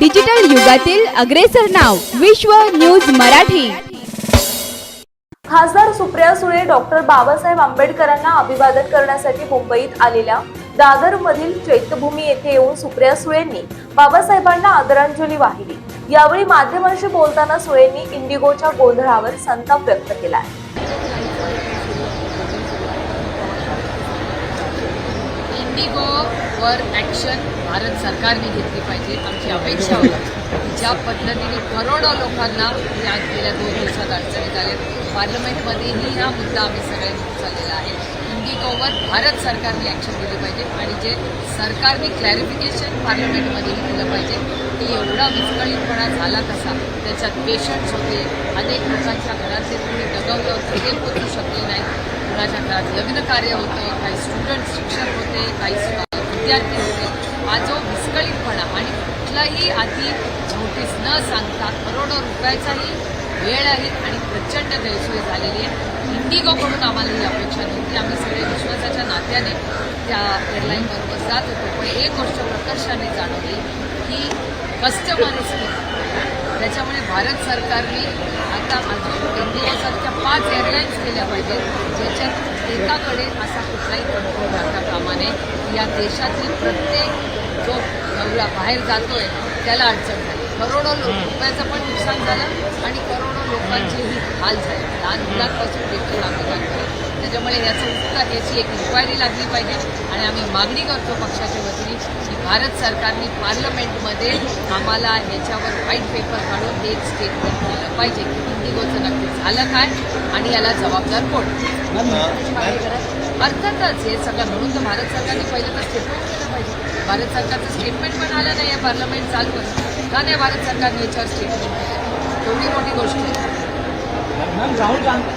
Digital युगातील अग्रेसर नाव विश्व न्यूज मराठी. खासदार सुप्रिया सुळे डॉक्टर बाबासाहेब आंबेडकरांना अभिवादन करण्यासाठी मुंबईत आलेल्या दादरमधील चैत्यभूमी येथे येऊन सुप्रिया सुळेंनी बाबासाहेबांना आदरांजली वाहिली. यावेळी माध्यमांशी बोलताना सुळेंनी इंडिगोच्या गोंधळावर संताप व्यक्त केला आहे. इंडिगोवर ॲक्शन भारत सरकारने घेतली पाहिजे. आमची अपेक्षा होती ज्या पद्धतीने करोडो लोकांना आज गेल्या दोन दिवसात अडचणीत आले. पार्लमेंटमध्येही हा मुद्दा आम्ही सगळ्यांनी उचललेला आहे. इंडिगोवर भारत सरकारने ॲक्शन दिली पाहिजे आणि जे सरकारने क्लॅरिफिकेशन पार्लमेंटमध्येही दिलं पाहिजे की एवढा विस्कळीतपणा झाला कसा? त्याच्यात पेशंट्स होते अनेक लोकांच्या घरातले तुम्ही दगवलं होतं ते पोचू शकले नाही. कुणाच्या घरात लग्न कार्य होतं काही स्टुडंट शिक्षक होते काही विद्यार्थी होते. हा जो विस्कळीतपणा आणि कुठलाही आधी नोटीस न सांगता करोडो रुपयाचाही वेळ आहे आणि प्रचंड गैरसोय झालेली आहे. इंडिगोकडून आम्हाला ही अपेक्षा नव्हती. आम्ही सगळे विश्वासाच्या नात्याने त्या एअरलाईनबरोबर जात होतो. पण एक गोष्ट प्रकर्षाने जाणवली की कस्टमर त्याच्यामुळे भारत सरकारने आता अजून इंडियासारख्या पाच एअरलाईन्स केल्या पाहिजेत ज्याच्यात एकाकडे असा कुठलाही कंट्रोल राहता कामा नये की या देशातील प्रत्येक जो नवरा बाहेर जातोय त्याला अडचण झाली. करोडो लोक रुपयाचं पण नुकसान झालं आणि करोडो लोकांचेही हाल झाले. लहान मुलांपासून देखील लागतो त्याच्यामुळे याचं उत्तर याची एक इन्क्वायरी लागली पाहिजे आणि आम्ही मागणी करतो पक्षाच्या वतीने भारत सरकारने पार्लमेंटमध्ये आम्हाला ह्याच्यावर व्हाईट पेपर काढून हे स्टेटमेंट केलं पाहिजे की इंडिगोचं नक्की झालं काय आणि याला जबाबदार कोण? अर्थातच हे सगळं म्हणून तर भारत सरकारने पहिलं तर स्टेटमेंट केलं पाहिजे. भारत सरकारचं स्टेटमेंट पण आलं नाही आहे पार्लमेंट चालू आहे. का नाही भारत सरकारने याच्यावर स्टेटमेंट केलं एवढी मोठी गोष्ट आहे. राहुल गांधी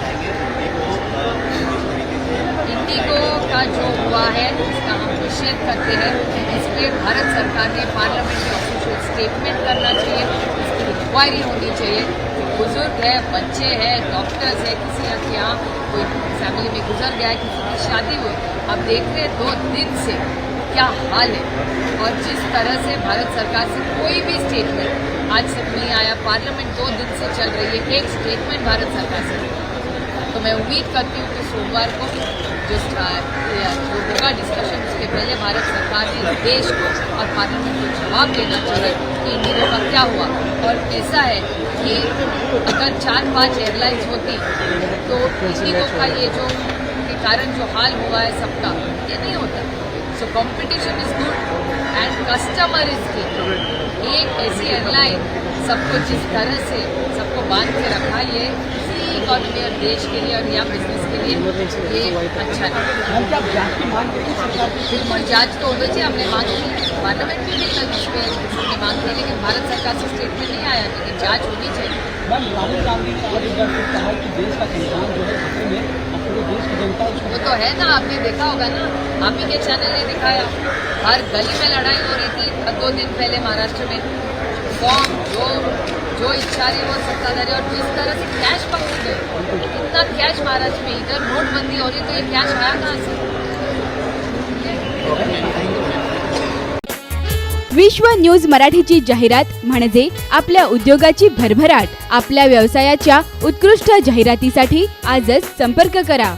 इंडिगो का जो हुआ है, उसका हम निषेध करते हैं। इस पर भारत सरकार ने पार्लियामेंट में ऑफिशियल स्टेटमेंट करना चाहिए इसकी इंक्वायरी होनी चाहिए। बुज़ुर्ग है, बच्चे हैं डॉक्टर्स है, किसी के यहाँ कोई फैमिली में गुजर गया है, किसी की शादी हुई, अब देख रहे दो दिन से क्या हाल है। और जिस तरह से भारत सरकार से कोई भी स्टेटमेंट आज तक नहीं आया पार्लियामेंट दो दिन से चल रही है, एक स्टेटमेंट भारत सरकार से। तो मैं उम्मीद करती हूँ कि सोमवार को जो जो होगा डिस्कशन उसके पहले भारत सरकार ने देश को और पार्लियामेंट को जवाब देना चाहिए कि इंडिगो का क्या हुआ। और ऐसा है कि अगर चार, पाँच एयरलाइंस होती तो इंडिगो का ये जो, के कारण जो हाल हुआ है सबका, ये नहीं होता। So competition is good and customer is की एक ऐसी एयरलाइन सबको जिस तरह से, सबको बाँध के रखा, ये इकॉनमी और देश के लिए और यहाँ बिज़नेस के लिए ये अच्छा नहीं क्या जाँच तो होनी चाहिए हमने मांग की पार्लियामेंट में भी कल पे मांग की लेकिन भारत सरकार से स्टेटमेंट नहीं आया लेकिन जाँच होनी चाहिए। मैम राहुल गांधी ने आज एक बार कहा कि देश का संविधान जो है खतरे में अब पूरे देश की जनता वो तो है ना आपने देखा होगा ना आप ही के चैनल ने दिखाया। हर गली में लड़ाई हो रही थी दो दिन पहले महाराष्ट्र में फॉर्म जो जो इच्छा रही वो सत्ताधारी और जिस तरह से कैश पकड़ गए इतना कैश महाराष्ट्र में इधर नोटबंदी हो रही तो ये कैश आया कहाँ से? विश्व न्यूज मराठीची जाहिरात म्हणजे आपल्या उद्योगाची भरभराट. आपल्या व्यवसायाच्या उत्कृष्ट जाहिरातीसाठी आजच संपर्क करा.